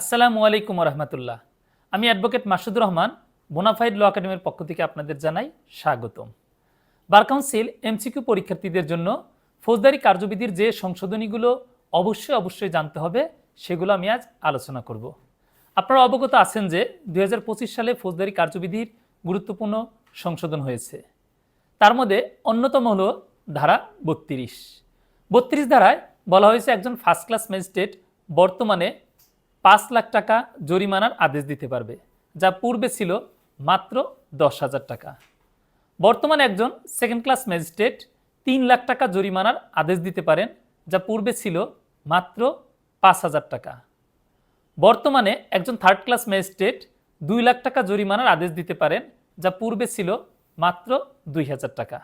আসসালামু আলাইকুম রহমতুল্লাহ আমি advocate Masudur Rahman, bonafide law একাডেমির পক্ষ থেকে আপনাদের জানাই স্বাগতম। বার কাউন্সিল এমসিকিউ পরীক্ষার্থীদের জন্য ফৌজদারি কার্যবিধির যে সংশোধনীগুলো অবশ্যই অবশ্যই জানতে হবে, সেগুলো আমি আজ আলোচনা করব। আপনারা অবগত আছেন যে দু হাজার পঁচিশ সালে ফৌজদারি কার্যবিধির গুরুত্বপূর্ণ সংশোধন হয়েছে। তার মধ্যে অন্যতম হলো ধারা বত্রিশ। বত্রিশ ধারায় বলা হয়েছে একজন ফার্স্ট ক্লাস ম্যাজিস্ট্রেট বর্তমানে পাঁচ লাখ টাকা জরিমানার আদেশ দিতে পারবে, যা পূর্বে ছিল মাত্র দশ হাজার টাকা। বর্তমানে একজন সেকেন্ড ক্লাস ম্যাজিস্ট্রেট তিন লাখ টাকা জরিমানার আদেশ দিতে পারেন, যা পূর্বে ছিল মাত্র পাঁচ হাজার টাকা। বর্তমানে একজন থার্ড ক্লাস ম্যাজিস্ট্রেট দুই লাখ টাকা জরিমানার আদেশ দিতে পারেন, যা পূর্বে ছিল মাত্র দুই হাজার টাকা।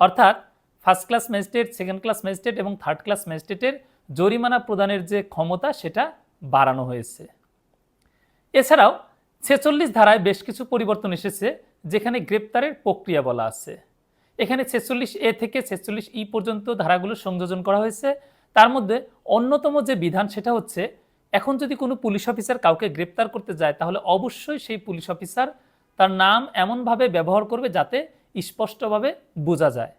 অর্থাৎ first class magistrate second class magistrate এবং থার্ড ক্লাস ম্যাজিস্ট্রেটের জরিমানা প্রদানের যে ক্ষমতা, সেটা বাড়ানো হয়েছে। এছাড়াও ছেচল্লিশ ধারায় বেশ কিছু পরিবর্তন এসেছে, যেখানে গ্রেপ্তারের প্রক্রিয়া বলা আছে। এখানে ছেচল্লিশ এ থেকে ছেচল্লিশ ই পর্যন্ত ধারাগুলো সংযোজন করা হয়েছে। তার মধ্যে অন্যতম যে বিধান সেটা হচ্ছে, এখন যদি কোনো পুলিশ অফিসার কাউকে গ্রেপ্তার করতে যায়, তাহলে অবশ্যই সেই পুলিশ অফিসার তার নাম এমনভাবে ব্যবহার করবে যাতে স্পষ্টভাবে বোঝা যায়।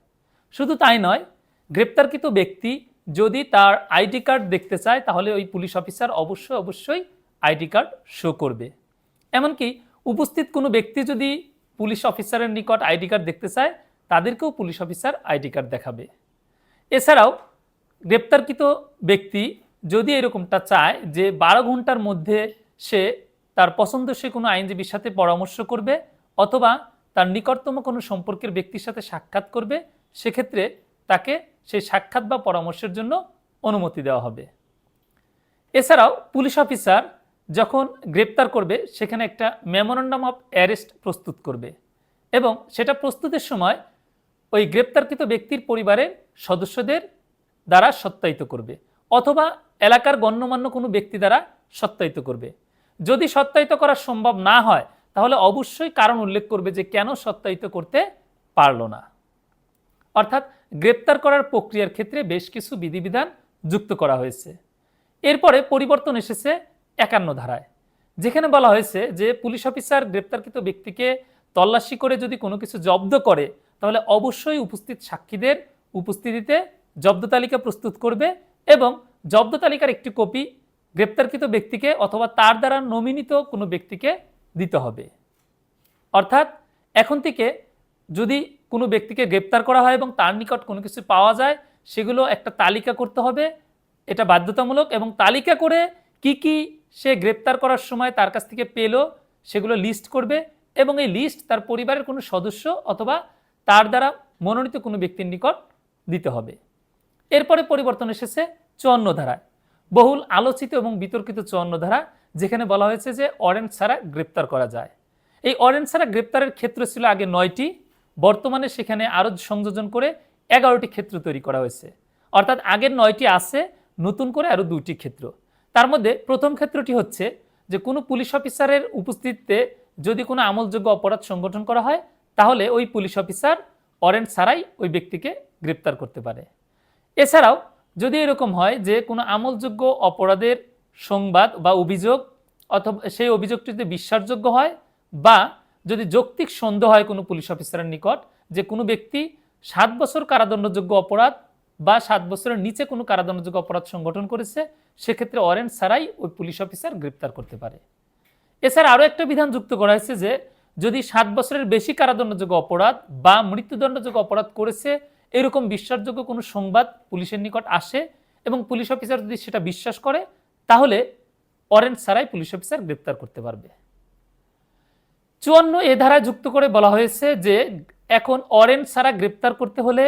শুধু তাই নয়, গ্রেপ্তারকৃত ব্যক্তি যদি তার আইডি কার্ড দেখতে চায়, তাহলে ওই পুলিশ অফিসার অবশ্যই অবশ্যই আইডি কার্ড শো করবে। এমনকি উপস্থিত কোনো ব্যক্তি যদি পুলিশ অফিসারের নিকট আইডি কার্ড দেখতে চায়, তাদেরকেও পুলিশ অফিসার আইডি কার্ড দেখাবে। এছাড়াও গ্রেপ্তারকৃত ব্যক্তি যদি এরকমটা চায় যে বারো ঘণ্টার মধ্যে সে তার পছন্দসই কোনো আইনজীবীর সাথে পরামর্শ করবে, অথবা তার নিকটতম কোনো সম্পর্কের ব্যক্তির সাথে সাক্ষাৎ করবে, সেক্ষেত্রে তাকে সেই সাক্ষাৎ বা পরামর্শের জন্য অনুমতি দেওয়া হবে। এছাড়াও পুলিশ অফিসার যখন গ্রেপ্তার করবে, সেখানে একটা মেমোরান্ডাম অফ অ্যারেস্ট প্রস্তুত করবে এবং সেটা প্রস্তুতের সময় ওই গ্রেপ্তারকৃত ব্যক্তির পরিবারের সদস্যদের দ্বারা সত্যায়িত করবে অথবা এলাকার গণ্যমান্য কোনো ব্যক্তি দ্বারা সত্যায়িত করবে। যদি সত্যায়িত করা সম্ভব না হয়, তাহলে অবশ্যই কারণ উল্লেখ করবে যে কেন সত্যায়িত করতে পারল না। অর্থাৎ গ্রেপ্তার করার প্রক্রিয়ার ক্ষেত্রে বেশ কিছু বিধিবিধান যুক্ত করা হয়েছে। এরপরে পরিবর্তন এসেছে একান্ন ধারায়, যেখানে বলা হয়েছে যে পুলিশ অফিসার গ্রেপ্তারকৃত ব্যক্তিকে তল্লাশি করে যদি কোনো কিছু জব্দ করে, তাহলে অবশ্যই উপস্থিত সাক্ষীদের উপস্থিতিতে জব্দ তালিকা প্রস্তুত করবে এবং জব্দ তালিকার একটি কপি গ্রেপ্তারকৃত ব্যক্তিকে অথবা তার দ্বারা নমিনিত কোনো ব্যক্তিকে দিতে হবে। অর্থাৎ এখন থেকে যদি কোনো ব্যক্তিকে গ্রেপ্তার করা হয় এবং তার নিকট কোনো কিছু পাওয়া যায়, সেগুলো একটা তালিকা করতে হবে। এটা বাধ্যতামূলক এবং তালিকা করে কি কি সে গ্রেপ্তার করার সময় তার কাছ থেকে পেল, সেগুলো লিস্ট করবে এবং এই লিস্ট তার পরিবারের কোনো সদস্য অথবা তার দ্বারা মনোনীত কোনো ব্যক্তির নিকট দিতে হবে। এরপরে পরিবর্তন এসেছে চুয়ান্ন বহুল আলোচিত এবং বিতর্কিত চুয়ান্ন ধারা, যেখানে বলা হয়েছে যে অরেঞ্জ ছাড়া গ্রেপ্তার করা যায়। এই অরেঞ্জ ছাড়া গ্রেপ্তারের ক্ষেত্র ছিল আগে নয়টি। বর্তমানে সেখানে আরও সংযোজন করে এগারোটি ক্ষেত্র তৈরি করা হয়েছে। অর্থাৎ আগের নয়টি আছে, নতুন করে আরও দুটি ক্ষেত্র। তার মধ্যে প্রথম ক্ষেত্রটি হচ্ছে যে কোনো পুলিশ অফিসারের উপস্থিতিতে যদি কোনো আমলযোগ্য অপরাধ সংগঠন করা হয়, তাহলে ওই পুলিশ অফিসার অরেঞ্জ ছাড়াই ওই ব্যক্তিকে গ্রেপ্তার করতে পারে। এছাড়াও যদি এরকম হয় যে কোনো আমলযোগ্য অপরাধের সংবাদ বা অভিযোগ অথবা সেই অভিযোগটিতে বিশ্বাসযোগ্য হয় বা যদি যৌক্তিক সন্দেহ হয় কোনো পুলিশ অফিসারের নিকট যে কোনো ব্যক্তি সাত বছর কারাদণ্ডযোগ্য অপরাধ বা সাত বছরের নিচে কোনো কারাদণ্ডযোগ্য অপরাধ সংগঠন করেছে, সেক্ষেত্রে অরেঞ্জ ছাড়াই ওই পুলিশ অফিসার গ্রেপ্তার করতে পারে। এছাড়া আরও একটা বিধান যুক্ত করা হয়েছে যে, যদি সাত বছরের বেশি কারাদণ্ডযোগ্য অপরাধ বা মৃত্যুদণ্ডযোগ্য অপরাধ করেছে, এরকম বিশ্বাসযোগ্য কোনো সংবাদ পুলিশের নিকট আসে এবং পুলিশ অফিসার যদি সেটা বিশ্বাস করে, তাহলে অরেঞ্জ ছাড়াই পুলিশ অফিসার গ্রেপ্তার করতে পারবে। চুয়ান্ন এ ধারায় যুক্ত করে বলা হয়েছে যে এখন অরেঞ্জ ছাড়া গ্রেপ্তার করতে হলে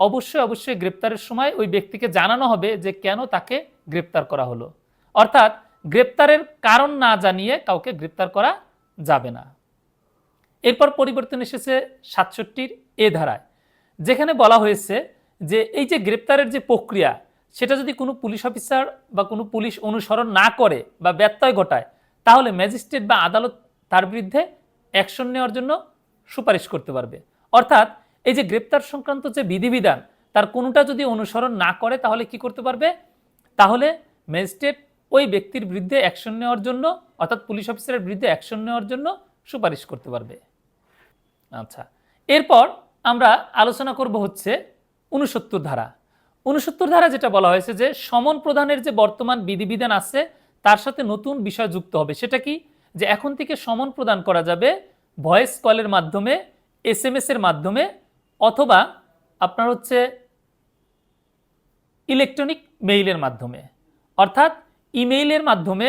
অবশ্যই অবশ্যই গ্রেপ্তারের সময় ওই ব্যক্তিকে জানানো হবে যে কেন তাকে গ্রেপ্তার করা হলো। অর্থাৎ গ্রেপ্তারের কারণ না জানিয়ে কাউকে গ্রেপ্তার করা যাবে না। এরপর পরিবর্তন এসেছে সাতষট্টির এ ধারায়, যেখানে বলা হয়েছে যে এই যে গ্রেপ্তারের যে প্রক্রিয়া, সেটা যদি কোনো পুলিশ অফিসার বা কোনো পুলিশ অনুসরণ না করে বা ব্যত্যয় ঘটায়, তাহলে ম্যাজিস্ট্রেট বা আদালত তার বিরুদ্ধে অ্যাকশন নেওয়ার জন্য সুপারিশ করতে পারবে। অর্থাৎ এই যে গ্রেপ্তার সংক্রান্ত যে বিধিবিধান, তার কোনোটা যদি অনুসরণ না করে তাহলে কি করতে পারবে? তাহলে ম্যাজিস্ট্রেট ওই ব্যক্তির বিরুদ্ধে অ্যাকশন নেওয়ার জন্য, অর্থাৎ পুলিশ অফিসারের বিরুদ্ধে অ্যাকশন নেওয়ার জন্য সুপারিশ করতে পারবে। আচ্ছা এরপর আমরা আলোচনা করব হচ্ছে উনসত্তর ধারা। উনসত্তর ধারা যেটা বলা হয়েছে যে সমন প্রধানের যে বর্তমান বিধিবিধান আছে, তার সাথে নতুন বিষয় যুক্ত হবে। সেটা কি? যে এখন থেকে সমন প্রদান করা যাবে ভয়েস কলের মাধ্যমে এস এম এর মাধ্যমে, অথবা আপনার হচ্ছে ইলেকট্রনিক মেইলের মাধ্যমে। অর্থাৎ ইমেইলের মাধ্যমে,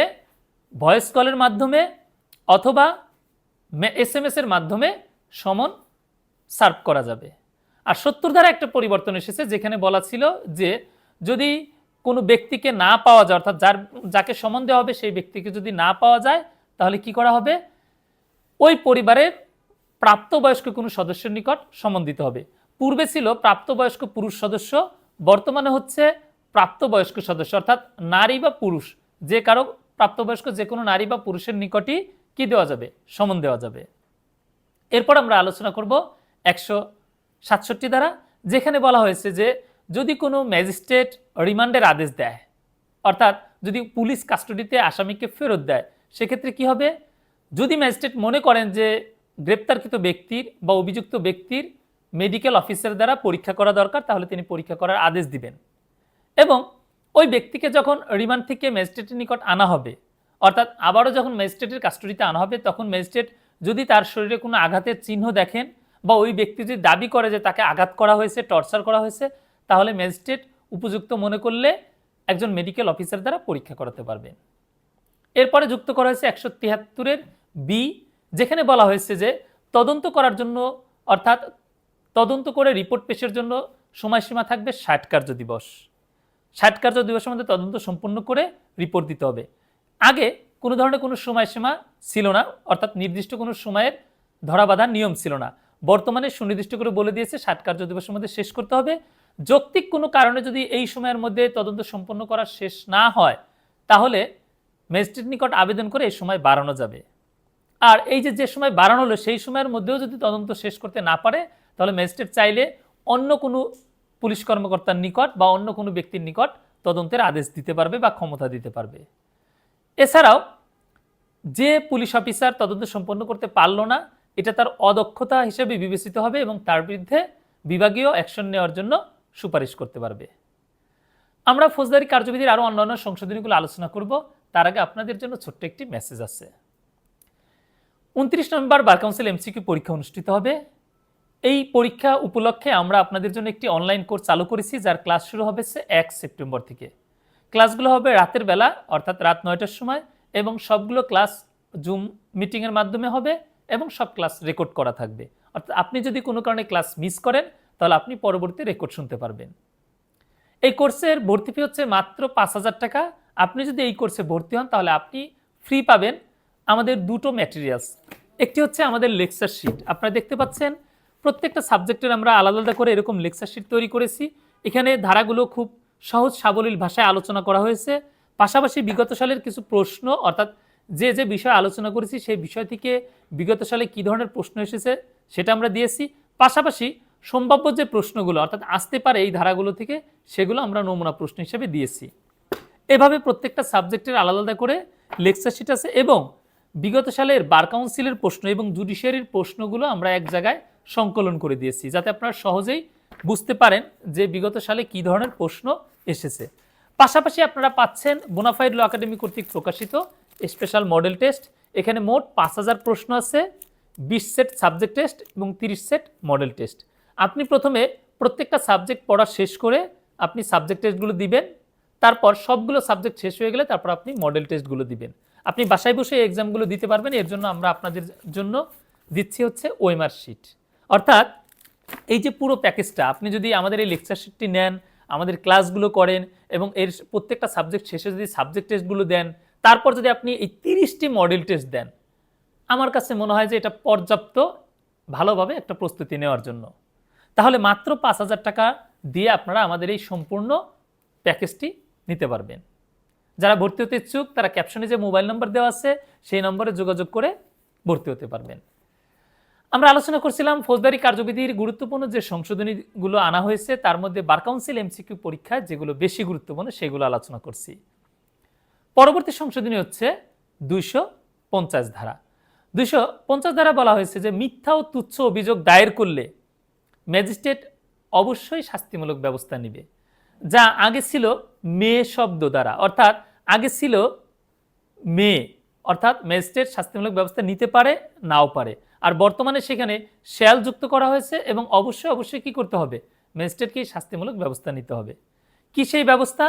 ভয়েস কলের মাধ্যমে, অথবা এস এম এর মাধ্যমে সমন সার্ভ করা যাবে। আর সত্তর ধারা একটা পরিবর্তন এসেছে যেখানে বলা ছিল যে যদি কোনো ব্যক্তিকে না পাওয়া যায়, অর্থাৎ যার যাকে সমন দেওয়া হবে, সেই ব্যক্তিকে যদি না পাওয়া যায় তাহলে কি করা হবে? ওই পরিবারের প্রাপ্তবয়স্ক কোনো সদস্যের নিকট সমন দিতে হবে। পূর্বে ছিল প্রাপ্তবয়স্ক পুরুষ সদস্য, বর্তমানে হচ্ছে প্রাপ্তবয়স্ক সদস্য, অর্থাৎ নারী বা পুরুষ। যে কারও প্রাপ্তবয়স্ক যে কোনো নারী বা পুরুষের নিকটই কি দেওয়া যাবে? সমন দেওয়া যাবে। এরপর আমরা আলোচনা করব একশো সাতষট্টি দ্বারা, যেখানে বলা হয়েছে যে যদি কোনো ম্যাজিস্ট্রেট রিমান্ডের আদেশ দেয়, অর্থাৎ যদি পুলিশ কাস্টডিতে আসামিকে ফেরত দেয় সেক্ষেত্রে কি হবে? যদি ম্যাজিস্ট্রেট মনে করেন যে গ্রেপ্তারকৃত ব্যক্তির বা অভিযুক্ত ব্যক্তির মেডিকেল অফিসার দ্বারা পরীক্ষা করা দরকার, তাহলে তিনি পরীক্ষা করার আদেশ দিবেন। এবং ওই ব্যক্তিকে যখন রিমান্ড থেকে ম্যাজিস্ট্রেটের নিকট আনা হবে, অর্থাৎ আবারও যখন ম্যাজিস্ট্রেটের কাস্টডিতে আনা হবে, তখন ম্যাজিস্ট্রেট যদি তার শরীরে কোনো আঘাতের চিহ্ন দেখেন বা ওই ব্যক্তি যদি দাবি করে যে তাকে আঘাত করা হয়েছে টর্চার করা হয়েছে, তাহলে ম্যাজিস্ট্রেট উপযুক্ত মনে করলে একজন মেডিকেল অফিসার দ্বারা পরীক্ষা করাতে পারবে এরপরে যুক্ত করা হয়েছে একশো তিয়াত্তরের বি যেখানে বলা হয়েছে যে তদন্ত করার জন্য, অর্থাৎ তদন্ত করে রিপোর্ট পেশের জন্য সময়সীমা থাকবে ষাট কার্য দিবস। ষাট কার্য দিবসের মধ্যে তদন্ত সম্পূর্ণ করে রিপোর্ট দিতে হবে। আগে কোনো ধরনের কোনো সময়সীমা ছিল না, অর্থাৎ নির্দিষ্ট কোনো সময়ের ধরাবাঁধার নিয়ম ছিল না। বর্তমানে সুনির্দিষ্ট করে বলে দিয়েছে ষাট কার্য দিবসের মধ্যে শেষ করতে হবে। যৌক্তিক কোনো কারণে যদি এই সময়ের মধ্যে তদন্ত সম্পন্ন করা শেষ না হয়, তাহলে ম্যাজিস্ট্রেট নিকট আবেদন করে এই সময় বাড়ানো যাবে। আর এই যে যে সময় বাড়ানো হলো, সেই সময়ের মধ্যেও যদি তদন্ত শেষ করতে না পারে, তাহলে ম্যাজিস্ট্রেট চাইলে অন্য কোনো পুলিশ কর্মকর্তার নিকট বা অন্য কোনো ব্যক্তির নিকট তদন্তের আদেশ দিতে পারবে বা ক্ষমতা দিতে পারবে। এছাড়াও, যে পুলিশ অফিসার তদন্ত সম্পন্ন করতে পারল না, এটা তার অদক্ষতা হিসেবে বিবেচিত হবে এবং তার বিরুদ্ধে বিভাগীয় অ্যাকশন নেওয়ার জন্য সুপারিশ করতে পারবে। আমরা ফৌজদারি কার্যবিধির আরও অন্যান্য সংশোধনীগুলো আলোচনা করব। তার আগে আপনাদের জন্য ছোট্ট একটি মেসেজ আছে। উনত্রিশ নভেম্বর বার কাউন্সিল এমসিকিউ পরীক্ষা অনুষ্ঠিত হবে। এই পরীক্ষা উপলক্ষে আমরা আপনাদের জন্য একটি অনলাইন কোর্স চালু করেছি, যার ক্লাস শুরু হবে এক সেপ্টেম্বর থেকে। ক্লাসগুলো হবে রাতের বেলা, অর্থাৎ রাত নয়টার সময়, এবং সবগুলো ক্লাস জুম মিটিংয়ের মাধ্যমে হবে, এবং সব ক্লাস রেকর্ড করা থাকবে। অর্থাৎ আপনি যদি কোনো কারণে ক্লাস মিস করেন, তাহলে আপনি পরবর্তী রেকর্ড শুনতে পারবেন। এই কোর্সের ভর্তি ফি হচ্ছে মাত্র পাঁচ হাজার টাকা আপনি যদি এই কোর্সে ভর্তি হন, তাহলে আপনি ফ্রি পাবেন আমাদের দুটো ম্যাটেরিয়ালস একটি হচ্ছে আমাদের লেকচার শিট আপনারা দেখতে পাচ্ছেন, প্রত্যেকটা সাবজেক্টের আমরা আলাদা আলাদা করে এরকম লেকচার শিট তৈরি করেছি। এখানে ধারাগুলো খুব সহজ সাবলীল ভাষায় আলোচনা করা হয়েছে। পাশাপাশি বিগত সালের কিছু প্রশ্ন, অর্থাৎ যে যে বিষয় আলোচনা করেছি, সেই বিষয় থেকে বিগত সালে কী ধরনের প্রশ্ন এসেছে সেটা আমরা দিয়েছি। পাশাপাশি সম্ভাব্য যে প্রশ্নগুলো, অর্থাৎ আসতে পারে এই ধারাগুলো থেকে, সেগুলো আমরা নমুনা প্রশ্ন হিসেবে দিয়েছি। এভাবে প্রত্যেকটা সাবজেক্টের আলাদা আলাদা করে লেকচার শিট আছে এবং বিগত সালের বার কাউন্সিলের প্রশ্ন এবং জুডিশিয়ারির প্রশ্নগুলো আমরা এক জায়গায় সংকলন করে দিয়েছি, যাতে আপনারা সহজেই বুঝতে পারেন যে বিগত সালে কী ধরনের প্রশ্ন এসেছে। পাশাপাশি আপনারা পাচ্ছেন বোনাফাইড ল একাডেমি কর্তৃক প্রকাশিত স্পেশাল মডেল টেস্ট এখানে মোট পাঁচ হাজার প্রশ্ন আছে, বিশ সেট সাবজেক্ট টেস্ট এবং তিরিশ সেট মডেল টেস্ট আপনি প্রথমে প্রত্যেকটা সাবজেক্ট পড়া শেষ করে আপনি সাবজেক্ট টেস্টগুলো দিবেন তারপর সবগুলো সাবজেক্ট শেষ হয়ে গেলে তারপর আপনি মডেল টেস্টগুলো দিবেন। আপনি বাসায় বসে এক্সামগুলো দিতে পারবেন, এর জন্য আমরা আপনাদের জন্য দিচ্ছি হচ্ছে ওয়েমার শিট অর্থাৎ এই যে পুরো প্যাকেজটা আপনি যদি আমাদের এই লেকচার শিটটি নেন, আমাদের ক্লাসগুলো করেন এবং এর প্রত্যেকটা সাবজেক্ট শেষে যদি সাবজেক্ট টেস্টগুলো দেন, তারপর যদি আপনি এই তিরিশটি মডেল টেস্ট দেন, আমার কাছে মনে হয় যে এটা পর্যাপ্ত ভালোভাবে একটা প্রস্তুতি নেওয়ার জন্য। তাহলে মাত্র পাঁচ হাজার টাকা দিয়ে আপনারা আমাদের এই সম্পূর্ণ প্যাকেজটি নিতে পারবেন। যারা ভর্তি হতে ইচ্ছুক, তারা ক্যাপশনে যে মোবাইল নম্বর দেওয়া আছে, সেই নম্বরে যোগাযোগ করে ভর্তি হতে পারবেন। আমরা আলোচনা করছিলাম ফৌজদারি কার্যবিধির গুরুত্বপূর্ণ যে সংশোধনীগুলো আনা হয়েছে, তার মধ্যে বার কাউন্সিল এমসিকিউ পরীক্ষায় যেগুলো বেশি গুরুত্বপূর্ণ, সেগুলো আলোচনা করছি। পরবর্তী সংশোধনী হচ্ছে দুইশো পঞ্চাশ ধারা। দুইশো পঞ্চাশ ধারা বলা হয়েছে যে মিথ্যা ও তুচ্ছ অভিযোগ দায়ের করলে ম্যাজিস্ট্রেট অবশ্যই শাস্তিমূলক ব্যবস্থা নেবে। যা আগে ছিল মেয়ে শব্দ দ্বারা, অর্থাৎ আগে ছিল মেয়ে অর্থাৎ ম্যাজিস্ট্রেট শাস্তিমূলক ব্যবস্থা নিতে পারে, নাও পারে। আর বর্তমানে সেখানে শ্যাল যুক্ত করা হয়েছে এবং অবশ্যই অবশ্যই কি করতে হবে? ম্যাজিস্ট্রেটকেই শাস্তিমূলক ব্যবস্থা নিতে হবে। কি সেই ব্যবস্থা?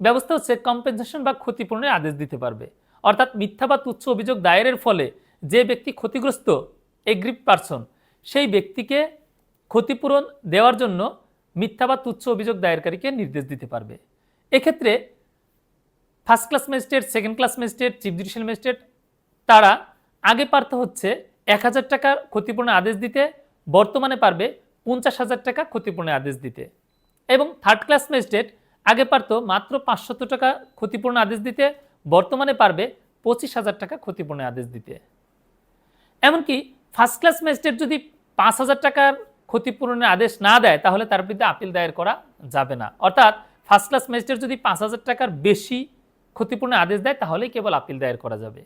ব্যবস্থা হচ্ছে কম্পেনসেশন বা ক্ষতিপূরণের আদেশ দিতে পারবে। অর্থাৎ মিথ্যা বা তুচ্ছ অভিযোগ দায়েরের ফলে যে ব্যক্তি ক্ষতিগ্রস্ত এগ্রিপ পারসন সেই ব্যক্তিকে ক্ষতিপূরণ দেওয়ার জন্য মিথ্যা বা তুচ্ছ অভিযোগ দায়েরকারীকে নির্দেশ দিতে পারবে। এক্ষেত্রে first class magistrate second class magistrate chief judicial magistrate তারা আগে পারত হচ্ছে এক হাজার টাকার ক্ষতিপূরণের আদেশ দিতে, বর্তমানে পারবে পঞ্চাশ হাজার টাকা ক্ষতিপূরণের আদেশ দিতে। এবং থার্ড ক্লাস ম্যাজিস্ট্রেট আগে পারত মাত্র পাঁচশত টাকা ক্ষতিপূরণ আদেশ দিতে, বর্তমানে পারবে পঁচিশ হাজার টাকা ক্ষতিপূরণের আদেশ দিতে। এমনকি ফার্স্ট ক্লাস ম্যাজিস্ট্রেট যদি পাঁচ হাজার টাকার ক্ষতিপূরণের আদেশ না দেয়, তাহলে তার বিরুদ্ধে আপিল দায়ের করা যাবে না। অর্থাৎ ফার্স্ট ক্লাস ম্যাজিস্ট্রেট যদি পাঁচ হাজার টাকার বেশি ক্ষতিপূরণের আদেশ দেয়, তাহলেই কেবল আপিল দায়ের করা যাবে।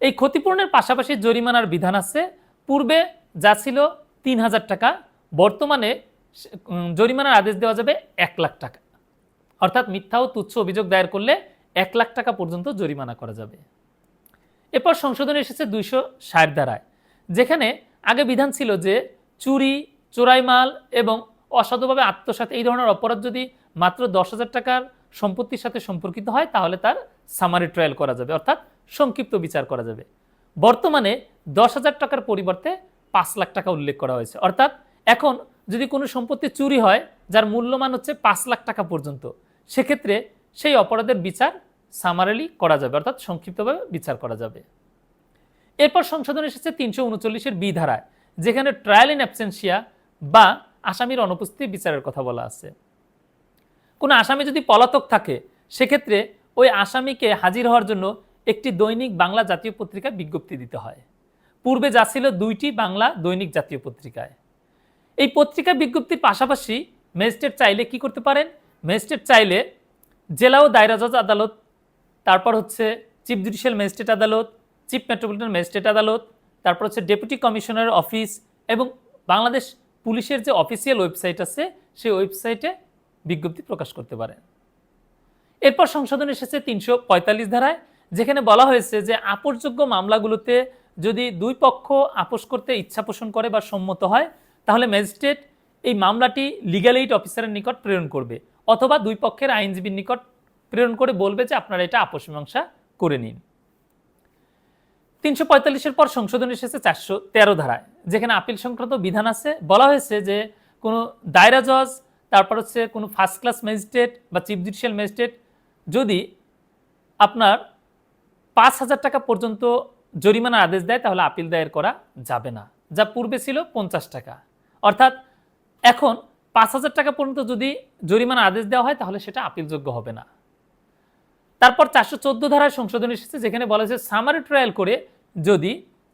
এই ক্ষতিপূরণের পাশাপাশি জরিমানার বিধান আছে। পূর্বে যা ছিল তিন হাজার টাকা, বর্তমানে জরিমানার আদেশ দেওয়া যাবে এক লাখ টাকা। অর্থাৎ মিথ্যা ও তুচ্ছ অভিযোগ দায়ের করলে এক লাখ টাকা পর্যন্ত জরিমানা করা যাবে। এরপর সংশোধন এসেছে দুইশো ষাট ধারায়, যেখানে আগে বিধান ছিল যে চুরি চোরাই মাল এবং অসাধুভাবে আত্মসাৎ, এই ধরনের অপরাধ যদি মাত্র দশ হাজার টাকার সম্পত্তির সাথে সম্পর্কিত হয়, তাহলে তার সামারি ট্রায়াল করা যাবে, অর্থাৎ সংক্ষিপ্ত বিচার করা যাবে। বর্তমানে দশ হাজার টাকার পরিবর্তে পাঁচ লাখ টাকা উল্লেখ করা হয়েছে। অর্থাৎ এখন যদি কোনো সম্পত্তি চুরি হয়, যার মূল্যমান হচ্ছে পাঁচ লাখ টাকা পর্যন্ত, সেক্ষেত্রে সেই অপরাধের বিচার সামারেলি করা যাবে, অর্থাৎ সংক্ষিপ্তভাবে বিচার করা যাবে। এরপর সংশোধন এসেছে তিনশো উনচল্লিশের বি ধারায়। যেখানে ট্রায়াল ইন অ্যাবসেন্সিয়া বা আসামির অনুপস্থিতি বিচারের কথা বলা আছে। কোনো আসামি যদি পলাতক থাকে, সেক্ষেত্রে ওই আসামিকে হাজির হওয়ার জন্য একটি দৈনিক বাংলা জাতীয় পত্রিকা বিজ্ঞপ্তি দিতে হয়। পূর্বে যা ছিল দুইটি বাংলা দৈনিক জাতীয় পত্রিকায়। এই পত্রিকা বিজ্ঞপ্তির পাশাপাশি ম্যাজিস্ট্রেট চাইলে কি করতে পারেন? ম্যাজিস্ট্রেট চাইলে জেলা ও দায়রা জজ আদালত, তারপর হচ্ছে চিফ জুডিশিয়াল ম্যাজিস্ট্রেট আদালত, চিফ মেট্রোপলিটন ম্যাজিস্ট্রেট আদালত তারপর হচ্ছে ডেপুটি কমিশনার অফিস এবং বাংলাদেশ পুলিশের যে অফিসিয়াল ওয়েবসাইট আছে, সেই ওয়েবসাইটে বিজ্ঞপ্তি প্রকাশ করতে পারেন এরপর সংশোধন এসেছে তিনশো পঁয়তাল্লিশ ধারায়, যেখানে বলা হয়েছে যে আপোষযোগ্য মামলাগুলোতে যদি দুই পক্ষ আপোষ করতে ইচ্ছা পোষণ করে বা সম্মত হয়, তাহলে ম্যাজিস্ট্রেট এই মামলাটি লিগ্যাল এইড অফিসারের নিকট প্রেরণ করবে অথবা দুই পক্ষের আইনজীবীর নিকট প্রেরণ করে বলবে যে আপনারা এটা আপোষ মীমাংসা করে নিন। তিনশো পঁয়তাল্লিশের পর সংশোধন এসেছে চারশো তেরো ধারায়। যেখানে আপিল সংক্রান্ত বিধান আছে। বলা হয়েছে যে কোনো দায়রা জজ, তারপর হচ্ছে কোনো ফার্স্ট ক্লাস ম্যাজিস্ট্রেট বা চিফ জুডিশিয়াল ম্যাজিস্ট্রেট যদি আপনার পাঁচ হাজার টাকা পর্যন্ত জরিমানার আদেশ দেয়, তাহলে আপিল দায়ের করা যাবে না। যা পূর্বে ছিল পঞ্চাশ টাকা। অর্থাৎ এখন পাঁচ হাজার টাকা পর্যন্ত যদি জরিমানার আদেশ দেওয়া হয়, তাহলে সেটা আপিলযোগ্য হবে না। তারপর চারশো চোদ্দ ধারায় সংশোধন এসেছে, যেখানে বলা হয়েছে সামারি ট্রায়াল করে যদি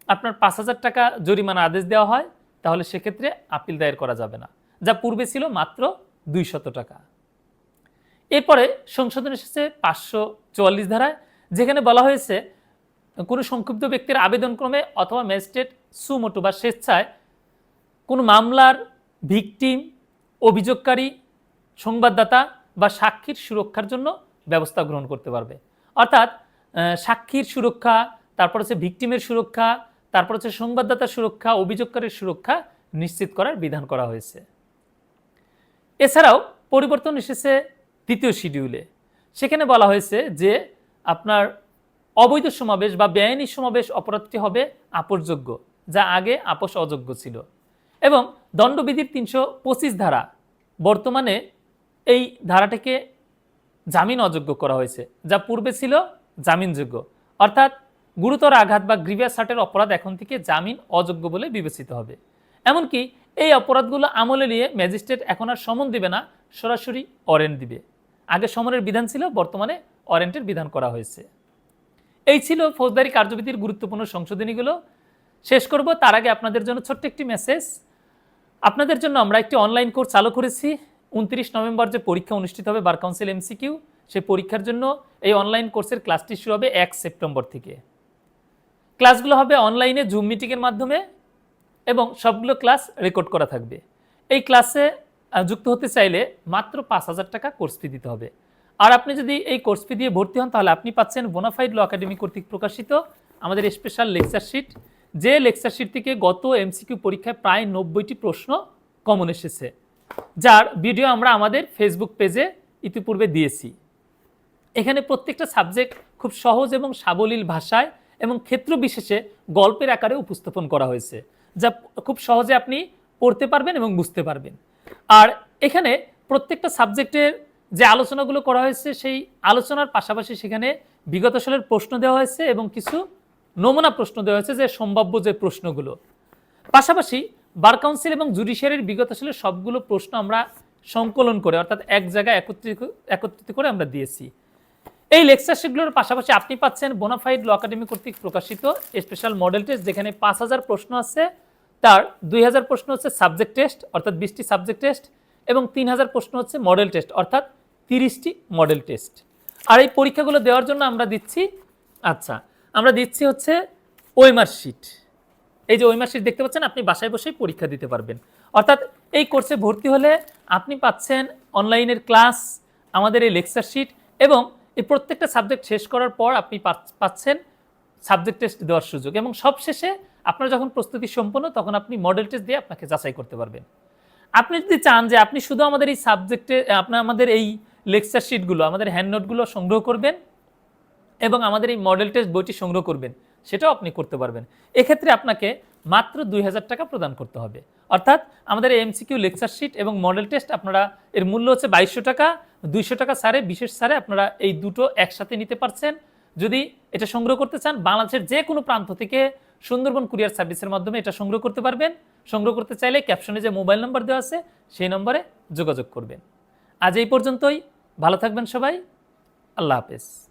আপনার পাঁচ হাজার টাকা জরিমানা আদেশ দেওয়া হয়, তাহলে সেক্ষেত্রে আপিল দায়ের করা যাবে না। যা পূর্বে ছিল মাত্র দুইশত টাকা। এরপরে সংশোধন এসেছে পাঁচশো চুয়াল্লিশ ধারায়, যেখানে বলা হয়েছে কোনো সংক্ষিপ্ত ব্যক্তির আবেদনক্রমে অথবা ম্যাজিস্ট্রেট সুমোটো বা স্বেচ্ছায় কোনো মামলার ভিকটিম, অভিযোগকারী, সংবাদদাতা বা সাক্ষীর সুরক্ষার জন্য ব্যবস্থা গ্রহণ করতে পারবে। অর্থাৎ সাক্ষীর সুরক্ষা, তারপর হচ্ছে ভিকটিমের সুরক্ষা, তারপর হচ্ছে সংবাদদাতার সুরক্ষা, অভিযোগকারীর সুরক্ষা নিশ্চিত করার বিধান করা হয়েছে। এছাড়াও পরিবর্তন এসেছে দ্বিতীয় শিডিউলে। সেখানে বলা হয়েছে যে আপনার অবৈধ সমাবেশ বা বেআইনি সমাবেশ অপরাধটি হবে আপোষযোগ্য, যা আগে আপোষ অযোগ্য ছিল। এবং দণ্ডবিধির তিনশো পঁচিশ ধারা বর্তমানে এই ধারাটিকে জামিন অযোগ্য করা হয়েছে, যা পূর্বে ছিল জামিনযোগ্য। অর্থাৎ গুরুতর আঘাত বা গ্রিভিয়াস হার্টের অপরাধ এখন থেকে জামিন অযোগ্য বলে বিবেচিত হবে। এমনকি এই অপরাধগুলো আমলে নিয়ে ম্যাজিস্ট্রেট এখন আর সমন দিবে না, সরাসরি অরেন্ট দিবে। আগে সমনের বিধান ছিল, বর্তমানে অরেন্টের বিধান করা হয়েছে। এই ছিল ফৌজদারি কার্যবিধির গুরুত্বপূর্ণ সংশোধনীগুলো। শেষ করব, তার আগে আপনাদের জন্য ছোট্ট একটি মেসেজ আপনাদের জন্য আমরা একটি অনলাইন কোর্স চালু করেছি। উনত্রিশ নভেম্বর যে পরীক্ষা অনুষ্ঠিত হবে বার কাউন্সিল এমসিকিউ সেই পরীক্ষার জন্য এই অনলাইন কোর্সের ক্লাসটি শুরু হবে এক সেপ্টেম্বর থেকে। ক্লাসগুলো হবে অনলাইনে জুম মিটিংয়ের মাধ্যমে এবং সবগুলো ক্লাস রেকর্ড করা থাকবে। এই ক্লাসে যুক্ত হতে চাইলে মাত্র পাঁচ হাজার টাকা কোর্স ফি দিতে হবে। আর আপনি যদি এই কোর্স ফি দিয়ে ভর্তি হন, তাহলে আপনি পাচ্ছেন বোনাফাইড ল একাডেমি কর্তৃক প্রকাশিত আমাদের স্পেশাল লেকচার শিট যে লেকচার শিট থেকে গত এমসিকিউ পরীক্ষায় প্রায় নব্বইটি প্রশ্ন কমন এসেছে। যার ভিডিও আমরা আমাদের ফেসবুক পেজে ইতিপূর্বে দিয়েছি। এখানে প্রত্যেকটা সাবজেক্ট খুব সহজ এবং সাবলীল ভাষায় এবং ক্ষেত্র বিশেষে গল্পের আকারে উপস্থাপন করা হয়েছে, যা খুব সহজে আপনি পড়তে পারবেন এবং বুঝতে পারবেন। আর এখানে প্রত্যেকটা সাবজেক্টের যে আলোচনাগুলো করা হয়েছে, সেই আলোচনার পাশাপাশি সেখানে বিগত সালের প্রশ্ন দেওয়া হয়েছে এবং কিছু নমুনা প্রশ্ন দেওয়া হয়েছে যে সম্ভাব্য যে প্রশ্নগুলো। পাশাপাশি বার কাউন্সিল এবং জুডিশিয়ারির বিগত সালের সবগুলো প্রশ্ন আমরা সংকলন করে, অর্থাৎ এক জায়গায় একত্রিত একত্রিত করে আমরা দিয়েছি। এই লেকচার শিটগুলোর পাশাপাশি আপনি পাচ্ছেন বোনাফাইড ল একাডেমি কর্তৃক প্রকাশিত স্পেশাল মডেল টেস্ট যেখানে পাঁচ হাজার প্রশ্ন আছে, তার দুই হাজার প্রশ্ন হচ্ছে সাবজেক্ট টেস্ট অর্থাৎ বিশটি সাবজেক্ট টেস্ট এবং তিন হাজার প্রশ্ন হচ্ছে মডেল টেস্ট অর্থাৎ তিরিশটি মডেল টেস্ট আর এই পরীক্ষাগুলো দেওয়ার জন্য আমরা দিচ্ছি আচ্ছা আমরা দিচ্ছি হচ্ছে ওয়েমার শিট এই যে ওয়েমার শিট দেখতে পাচ্ছেন আপনি বাসায় বসেই পরীক্ষা দিতে পারবেন। অর্থাৎ এই কোর্সে ভর্তি হলে আপনি পাচ্ছেন অনলাইনের ক্লাস, আমাদের এই লেকচার শিট এবং এই প্রত্যেকটা সাবজেক্ট শেষ করার পর আপনি পাচ- পাচ্ছেন সাবজেক্ট টেস্ট দেওয়ার সুযোগ এবং সবশেষে আপনার যখন প্রস্তুতি সম্পন্ন তখন আপনি মডেল টেস্ট দিয়ে আপনাকে যাচাই করতে পারবেন। আপনি যদি চান যে আপনি শুধু আমাদের এই সাবজেক্টে আপনার আমাদের এই লেকচার শিটগুলো, আমাদের হ্যান্ড নোটগুলো সংগ্রহ করবেন এবং আমাদের এই মডেল টেস্ট বইটি সংগ্রহ করবেন সেটাও আপনি করতে পারবেন। এক্ষেত্রে আপনাকে মাত্র দুই হাজার টাকা প্রদান করতে হবে। অর্থাৎ আমাদের এমসিকিউ লেকচার শিট এবং মডেল টেস্ট আপনারা, এর মূল্য হচ্ছে বাইশশো টাকা, দুইশো টাকা সারে বিশেষ সারে আপনারা এই দুটো একসাথে নিতে পারছেন। যদি এটা সংগ্রহ করতে চান, বাংলাদেশের যে কোনো প্রান্ত থেকে সুন্দরবন কুরিয়ার সার্ভিসের মাধ্যমে এটা সংগ্রহ করতে পারবেন। সংগ্রহ করতে চাইলে ক্যাপশনে যে মোবাইল নাম্বার দেওয়া আছে, সেই নম্বরে যোগাযোগ করবেন। আজ এই পর্যন্তই। ভালো থাকবেন সবাই। আল্লাহ হাফেজ।